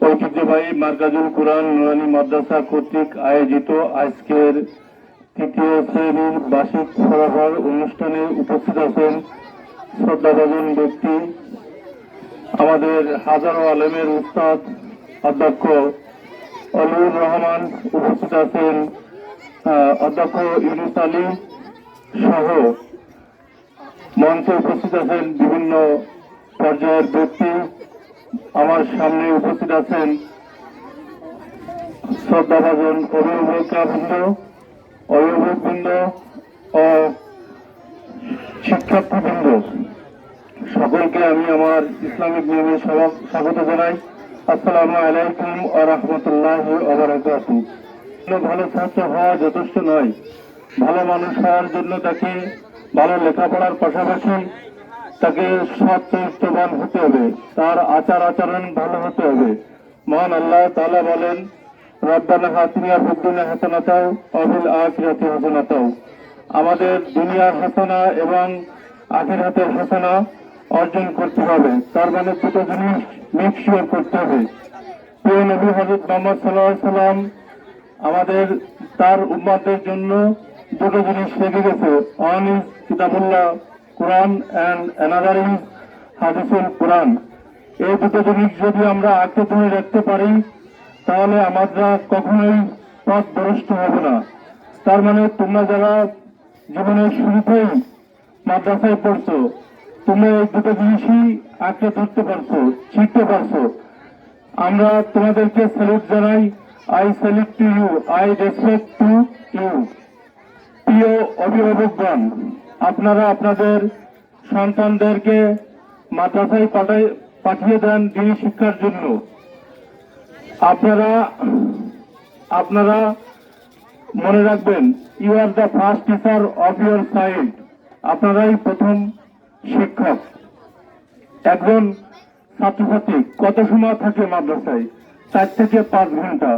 ঐতিহ্যবাহী মার্কাজুল কোরআন নুরানি মাদ্রাসা কর্তৃক আয়োজিত আজকের তৃতীয় শ্রেণির বার্ষিক ফলাফল অনুষ্ঠানে উপস্থিত আছেন শ্রদ্ধাভাজন ব্যক্তি, আমাদের হাজারো আলেমের উস্তাদ, অধ্যক্ষ অলিউর রহমান উপস্থিত আছেন অধ্যক্ষ ইউনুস আলী সহ মঞ্চে উপস্থিত আছেন বিভিন্ন পর্যায়ের ব্যক্তি। আমার সামনে উপস্থিত আছেন শ্রদ্ধাভাজন অভিভাবকবৃন্দ অভিভাবকবৃন্দ ও শিক্ষার্থীবৃন্দ। সকলকে আমি আমার ইসলামিক নিয়মে স্বাগত জানাই। আসসালামু আলাইকুম ও রহমতুল্লাহ ভালো ছাত্র হওয়া যথেষ্ট নয়। ভালো মানুষ হওয়ার জন্য তাকে ভালো লেখাপড়ার পাশাপাশি তাকে সৎ চরিত্রবান হতে হবে, তার আচার আচরণ ভালো হতে হবে। মহান আল্লাহ তাআলা বলেন, রব্বানা হাতিনিয়া ফুদ্দুনা হাসানাতাও অবিল আখিরাতি হাসানাতাও। আমাদের দুনিয়ার হাসানা এবং আখিরাতের হাসানা অর্জন করতে হবে। তার মানে দুটো জিনিস মিক্সিওর করতে হবে। প্রিয় নবী হজরত মোহাম্মদ সাল্লাহ সাল্লাম আমাদের, তার উম্মাদের জন্য দুটো জিনিস রেখে গেছে। ওয়ান ইজ কিতাবুল্লাহ, কোরআন অ্যান্ড অ্যানাদার ইজ হাদিসুল কোরআন। এই দুটো জিনিস যদি আমরা আঁকড়ে ধরে রাখতে পারি, তাহলে আমরা কখনোই পথ ভ্রষ্ট হব না। তার মানে তোমরা যারা জীবনের শুরুতেই মাদ্রাসায় পড়ছো, তোমরা এই দুটো জিনিসই আঁকড়ে ধরতে পারছ, শিখতে পারছ। আমরা তোমাদেরকে স্যালুট জানাই। I salute to you I respect to you প্রিয় অভিভাবকগণ, আপনারা আপনাদের সন্তানদেরকে মাদ্রাসায় পাঠিয়ে দেন দিনী শিক্ষার জন্য। আপনারা আপনারা মনে রাখবেন you are the first teacher of your side আপনারাই প্রথম শিক্ষক। একজন ছাত্রছাত্রী কত সময় থাকে মাদ্রাসায়? চার থেকে পাঁচ ঘণ্টা।